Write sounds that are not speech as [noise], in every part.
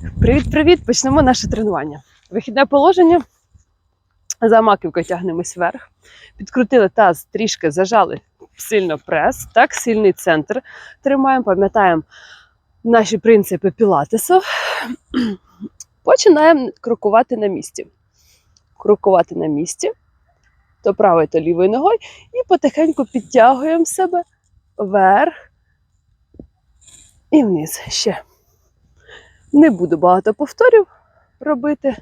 Привіт-привіт! Почнемо наше тренування. Вихідне положення. За маківкою тягнемось вверх. Підкрутили таз, трішки зажали сильно прес, так, сильний центр тримаємо, пам'ятаємо наші принципи пілатесу. Починаємо крокувати на місці. Крокувати на місці, то правою, то лівою ногою, і потихеньку підтягуємо себе вверх і вниз ще. Не буду багато повторів робити.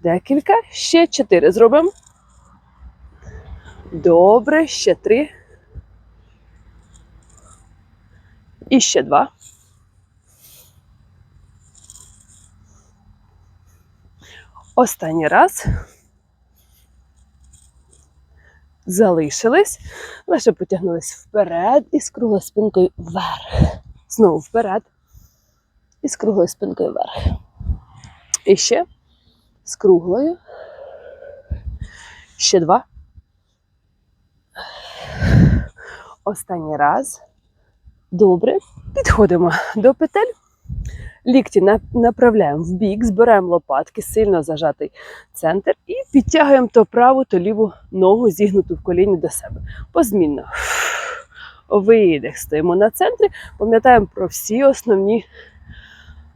Декілька. Ще чотири зробимо. Добре, ще три. І ще два. Останній раз. Залишились. Лише потягнулись вперед і з круглою спинкою вверх. Знову вперед. І з круглою спинкою вверх. І ще з круглою. Ще два. Останній раз. Добре. Підходимо до петель. Лікті направляємо в бік, збираємо лопатки, сильно зажатий центр і підтягуємо то праву, то ліву ногу, зігнуту в коліні до себе. Позмінно. Видих. Стоїмо на центрі. Пам'ятаємо про всі основні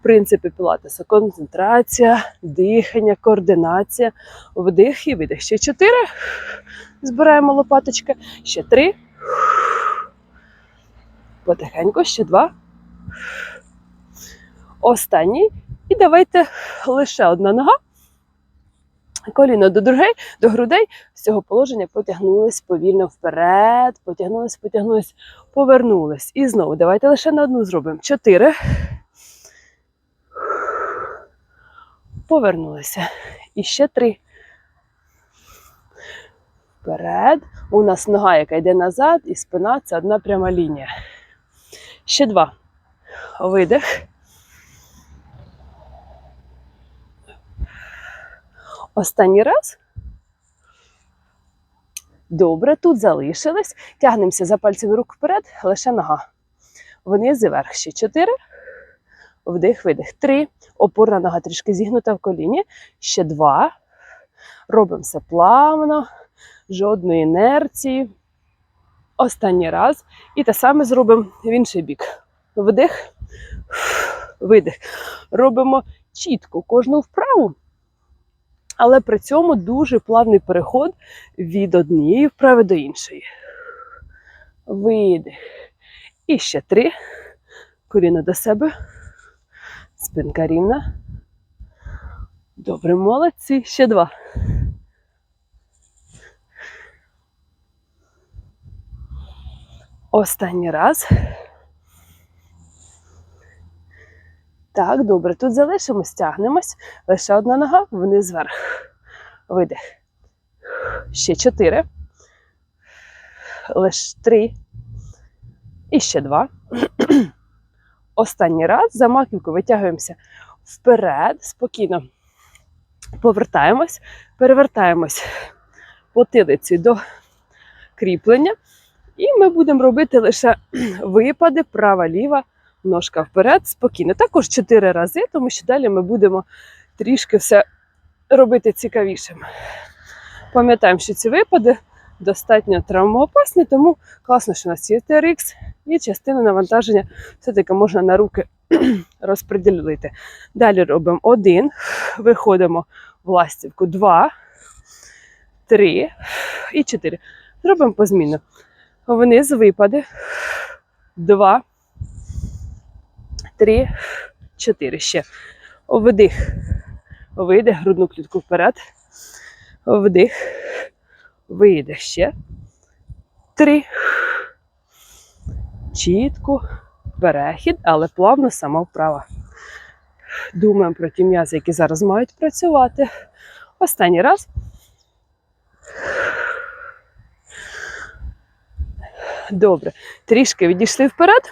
принципи пілатеса. Концентрація, дихання, координація, вдих і видих. Ще чотири. Збираємо лопаточки. Ще три. Потихеньку, ще два. Останній. І давайте лише одна нога. Коліно до другей, до грудей. З цього положення потягнулись повільно вперед, потягнулись, потягнулись, повернулись. І знову давайте лише на одну зробимо. Чотири. Повернулися. І ще три. Вперед. У нас нога, яка йде назад, і спина це одна пряма лінія. Ще два. Видих. Останній раз. Добре, тут залишились. Тягнемося за пальцями рук вперед, лише нога. Вниз і вверх. Ще чотири. Вдих, видих. Три. Опорна нога трішки зігнута в коліні. Ще два. Робимо все плавно, жодної інерції. Останній раз. І те саме зробимо в інший бік. Вдих, видих. Робимо чітко кожну вправу, але при цьому дуже плавний переход від однієї вправи до іншої. Видих. І ще три. Коліно до себе. Спинка рівна. Добре, молодці. Ще два. Останній раз. Так, добре. Тут залишимось, тягнемось. Лише одна нога, вниз вверх. Видих. Ще чотири. Лише три. І ще два. Останній раз за маківку витягуємося вперед, спокійно повертаємось, перевертаємось потилицею до кріплення. І ми будемо робити лише [clears throat] випади, права, ліва, ножка вперед, спокійно. Також чотири рази, тому що далі ми будемо трішки все робити цікавішим. Пам'ятаємо, що ці випади достатньо травмоопасні, тому класно, що у нас є TRX, і частину навантаження все-таки можна на руки [clears throat] розподілити. Далі робимо один, виходимо в ластівку, два, три і чотири. Зробимо позмінно. Вниз випади. Два, три, чотири. Ще. Вдих. Видих, грудну клітку вперед. Вдих. Видих ще. Три. Чітко. Перехід, але плавно сама вправа. Думаємо про ті м'язи, які зараз мають працювати. Останній раз. Добре. Трішки відійшли вперед.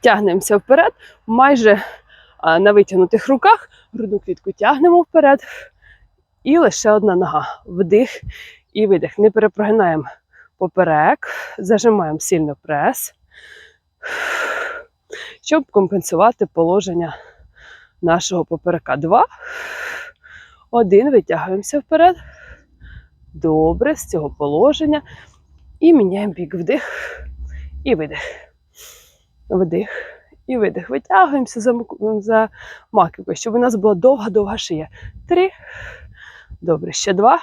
Тягнемося вперед, майже на витягнутих руках, грудну клітку тягнемо вперед. І лише одна нога. Вдих і видих. Не перепрогинаємо поперек, зажимаємо сильно прес. щоб компенсувати положення нашого поперека. Два. Один. Витягуємося вперед. Добре, з цього положення. І міняємо бік вдих і видих. Вдих і видих. Витягуємося за, мак- за маківкою, щоб у нас була довга-довга шия. Три. Добре, ще два.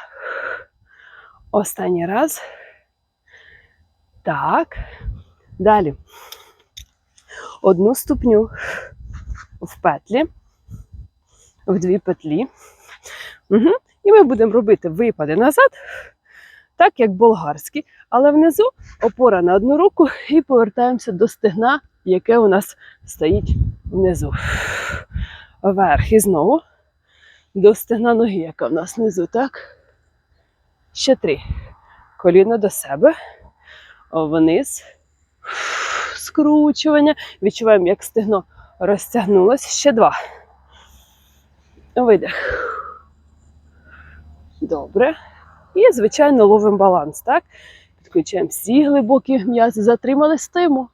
Останній раз. Так. Далі. Одну ступню в петлі, в дві петлі. Угу. І ми будемо робити випади назад, так як болгарські, але внизу опора на одну руку і повертаємося до стегна, яке у нас стоїть внизу. Вверх і знову до стегна ноги, яка в нас внизу, так? Ще три. Коліно до себе, вниз, скручування. Відчуваємо, як стегно розтягнулося. Ще два. Видих. Добре. І, звичайно, ловимо баланс, так? Підключаємо всі глибокі м'язи, затримали стиму.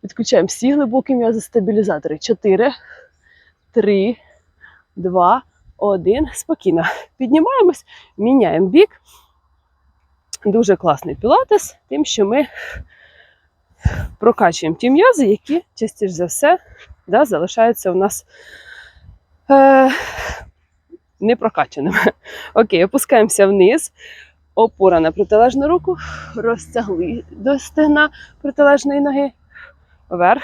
Підключаємо всі глибокі м'язи стабілізатори. Чотири, три, два, один. Спокійно. Піднімаємось, міняємо бік. Дуже класний пілатес, тим, що ми прокачуємо ті м'язи, які частіше за все да, залишаються у нас е, непрокачаними. Окей, опускаємося вниз, опора на протилежну руку, розтягли до стегна протилежної ноги, вверх,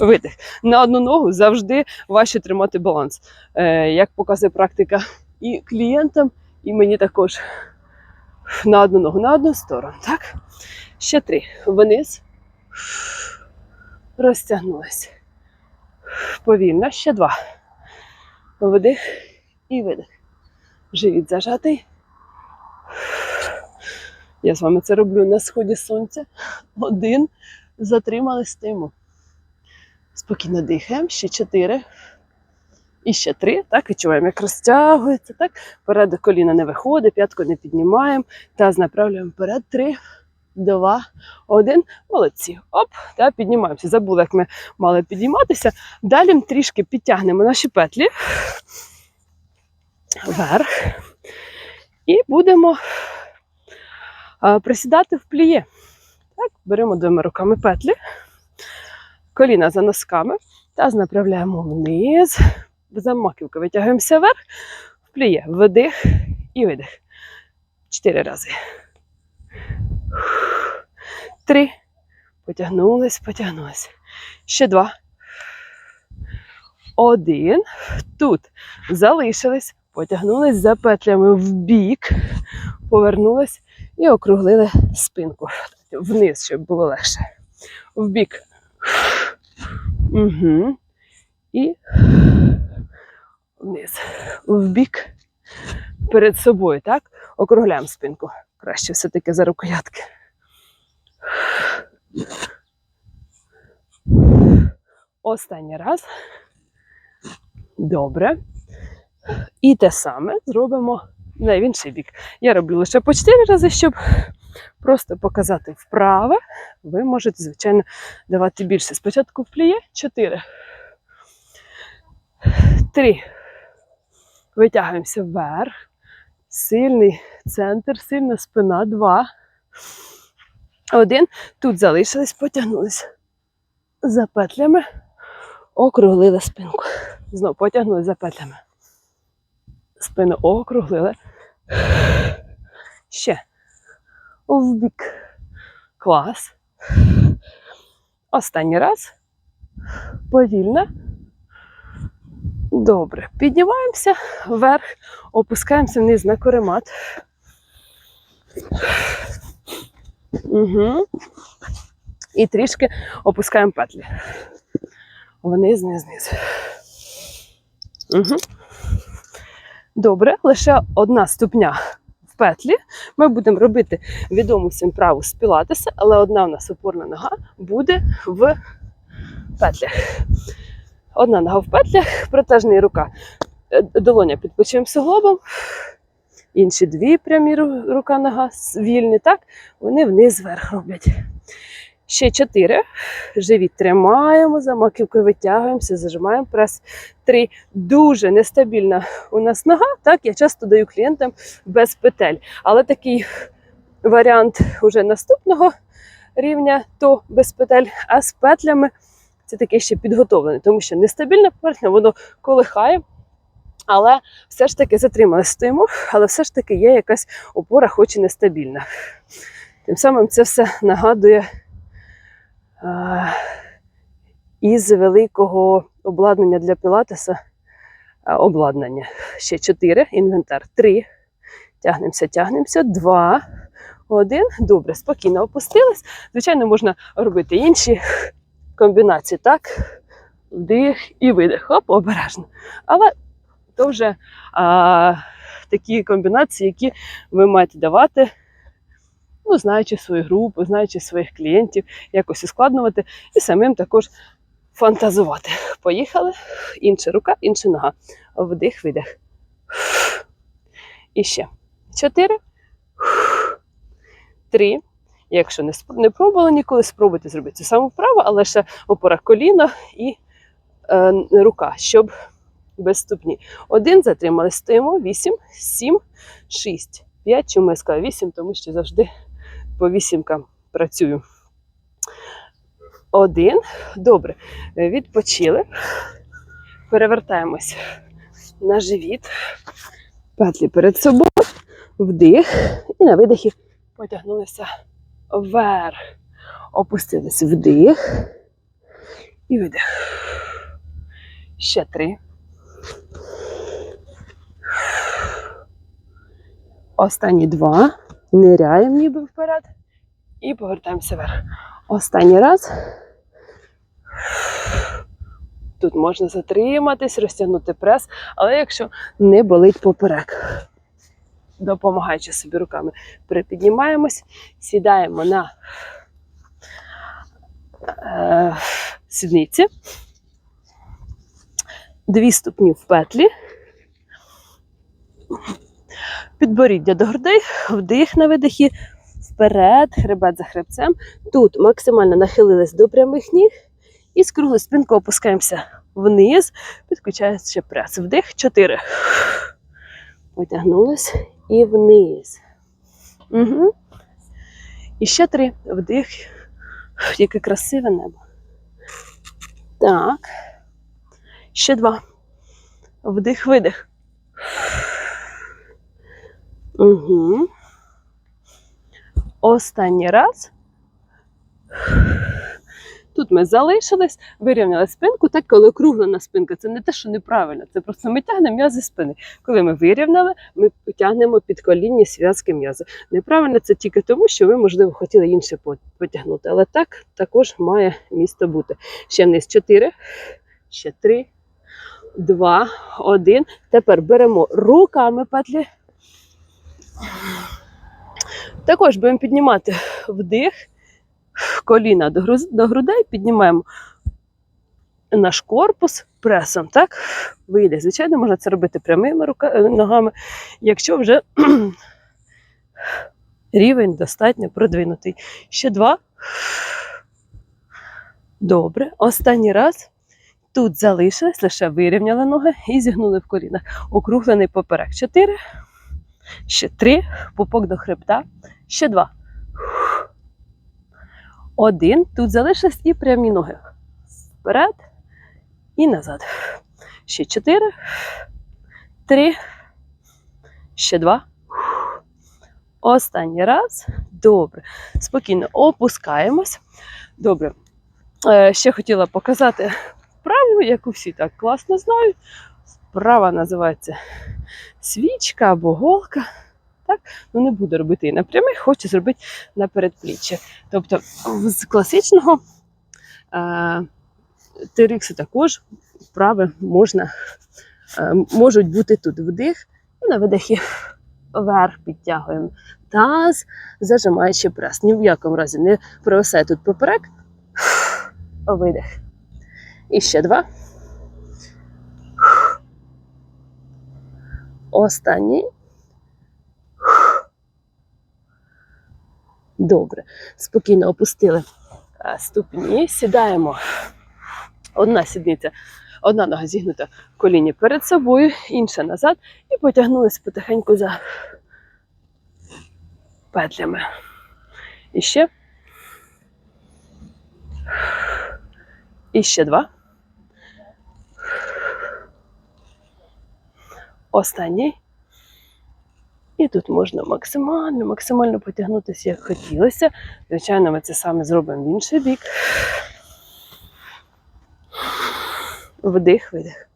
видих. На одну ногу завжди важче тримати баланс. Е, як показує практика і клієнтам, і мені також на одну ногу, на одну сторону. Так? Ще три. Вниз. Розтягнулись. Повільно. Ще два. Вдих і видих. Живіт зажатий. Я з вами це роблю на сході сонця. Один. Затримали стиму. Спокійно дихаємо. Ще чотири. І ще три. Так, відчуваємо, як розтягується. Так, вперед коліна не виходить, п'ятку не піднімаємо. Таз направляємо вперед. Три, два, один. Молодці. Оп, та піднімаємося. Забули, як ми мали підійматися. Далі трішки підтягнемо наші петлі вверх. І будемо присідати в пліє. Так, беремо двома руками петлі, коліна за носками, таз направляємо вниз, за маківки витягуємося вверх, в пліє, вдих і видих. Чотири рази. Три. Потягнулись, потягнулись. Ще два. Один. Тут залишились, потягнулись за петлями в бік, повернулись і округлили спинку. Вниз, щоб було легше. В бік. Угу. І вниз. В бік. Перед собою, так? Округляємо спинку. Краще все-таки за рукоятки. Останній раз. Добре. І те саме зробимо на інший бік. Я роблю лише по 4 рази, щоб просто показати вправе. Ви можете, звичайно, давати більше. Спочатку пліє 4. 3. Витягуємося вверх. Сильний центр, сильна спина. 2. Один. Тут залишились, потягнулись за петлями, округлили спинку. Знову потягнули за петлями. Спину округлили. Ще. Вбік. Клас. Останній раз. Повільно. Добре. Піднімаємося вверх, опускаємося вниз на коремат. Угу. І трішки опускаємо петлі. Вниз, вниз, вниз. Угу. Добре, лише одна ступня в петлі. Ми будемо робити відому всім праву з пілатеса, але одна в нас опорна нога буде в петлях. Одна нога в петлях, протежна рука. Е, Долоня під плечем суглобом. Інші дві прямі рука нога вільні, так? Вони вниз вверх роблять. Ще чотири. Живіт тримаємо, за маківкою витягуємося, зажимаємо прес. Три. Дуже нестабільна у нас нога. Так, я часто даю клієнтам без петель. Але такий варіант уже наступного рівня, то без петель, а з петлями це таке ще підготовлене, тому що нестабільна поверхня, воно колихає. Але все ж таки затримали стоїмо, але все ж таки є якась опора, хоч і нестабільна. Тим самим це все нагадує із великого обладнання для пілатеса обладнання. Ще чотири, інвентар, три. Тягнемося, тягнемося, два, один. Добре, спокійно опустились. Звичайно, можна робити інші комбінації, так? Вдих і видих. Оп, обережно. Але то вже а, такі комбінації, які ви маєте давати, ну, знаючи свою групу, знаючи своїх клієнтів, якось ускладнювати і самим також фантазувати. Поїхали. Інша рука, інша нога. Вдих, видих. І ще. Чотири. Три. Якщо не, не пробували ніколи, спробуйте зробити це саме вправо, але ще опора коліна і е, рука, щоб без ступні. Один затримали, стоїмо, вісім, сім, шість, п'ять. Чому я сказала вісім? Тому що завжди по вісімкам працюю. Один. Добре. Відпочили. Перевертаємось на живіт. Петлі перед собою. Вдих. І на видихі потягнулися вверх. Опустились вдих. І видих. Ще три. Останні два. Ниряємо ніби вперед. І повертаємося вверх. Останній раз. Тут можна затриматись, розтягнути прес, але якщо не болить поперек, допомагаючи собі руками, припіднімаємось, сідаємо на е, сідниці, дві ступні в петлі, підборіддя до грудей, вдих на видихі, вперед, хребет за хребцем. Тут максимально нахилились до прямих ніг і з круглою спинкою опускаємося вниз, підключаючи прес. Вдих, чотири. Потягнулись і вниз. Угу. І ще три. Вдих. Яке красиве небо. Так. Ще два. Вдих, видих. Угу. Останній раз. Тут ми залишились, вирівняли спинку, так коли округлена спинка, це не те, що неправильно, це просто ми тягнемо м'язи спини. Коли ми вирівняли, ми тягнемо підколінні зв'язки м'язи. Неправильно це тільки тому, що ви, можливо, хотіли інше потягнути. Але так також має місто бути. Ще вниз 4, ще 3, 2, 1. Тепер беремо руками петлі. Також будемо піднімати вдих, коліна до, грудей, піднімаємо наш корпус пресом. Так? Вийде. Звичайно, можна це робити прямими рука, е, ногами, якщо вже [clears throat] рівень достатньо продвинутий. Ще два. Добре. Останній раз. Тут залишились, лише вирівняли ноги і зігнули в колінах. Округлений поперек. Чотири. Ще три. Пупок до хребта. Ще два. Один. Тут залишились і прямі ноги. Вперед і назад. Ще чотири. Три. Ще два. Останній раз. Добре. Спокійно опускаємось. Добре. Е, ще хотіла показати вправу, яку всі так класно знають. Вправа називається свічка або голка. Так? Ну, не буду робити її на прямих, хочу зробити на передпліччя. Тобто з класичного е, TRX також вправи можна, е, можуть бути тут вдих і на видихі вверх підтягуємо таз, зажимаючи прес. Ні в якому разі не провисає тут поперек. Видих. І ще два. Останній. Добре. Спокійно опустили е, ступні, сідаємо. Одна сідниця, одна нога зігнута коліні перед собою, інша назад, і потягнулись потихеньку за петлями. І ще. І ще два. Останній. І тут можна максимально, максимально потягнутися, як хотілося. Звичайно, ми це саме зробимо в інший бік. Вдих, видих.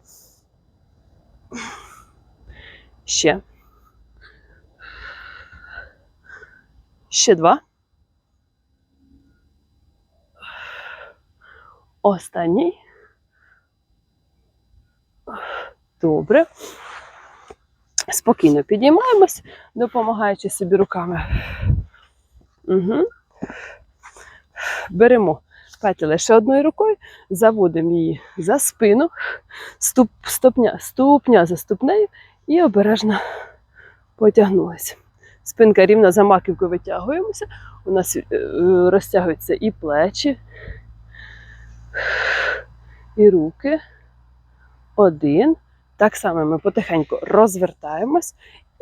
Ще. Ще два. Останній. Добре. Спокійно підіймаємось, допомагаючи собі руками. Угу. Беремо петлю лише одною рукою, заводимо її за спину, ступ, ступня, ступня за ступнею і обережно потягнулися. Спинка рівна за маківкою витягуємося. У нас е, розтягуються і плечі, і руки. Один. Так само ми потихеньку розвертаємось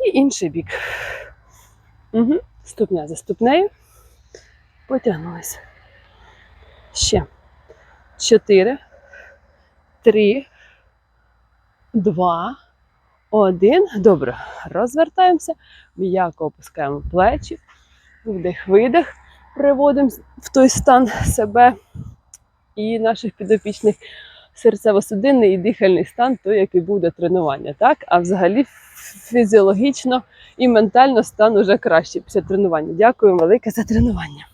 і інший бік. Угу. Ступня за ступнею. Потягнулися. Ще. Чотири, три, два, один. Добре. Розвертаємося. М'яко опускаємо плечі. Вдих, видих. Приводимо в той стан себе і наших підопічних серцево-судинний і дихальний стан, той, який був до тренування. Так? А взагалі фізіологічно і ментально стан уже краще після тренування. Дякую велике за тренування.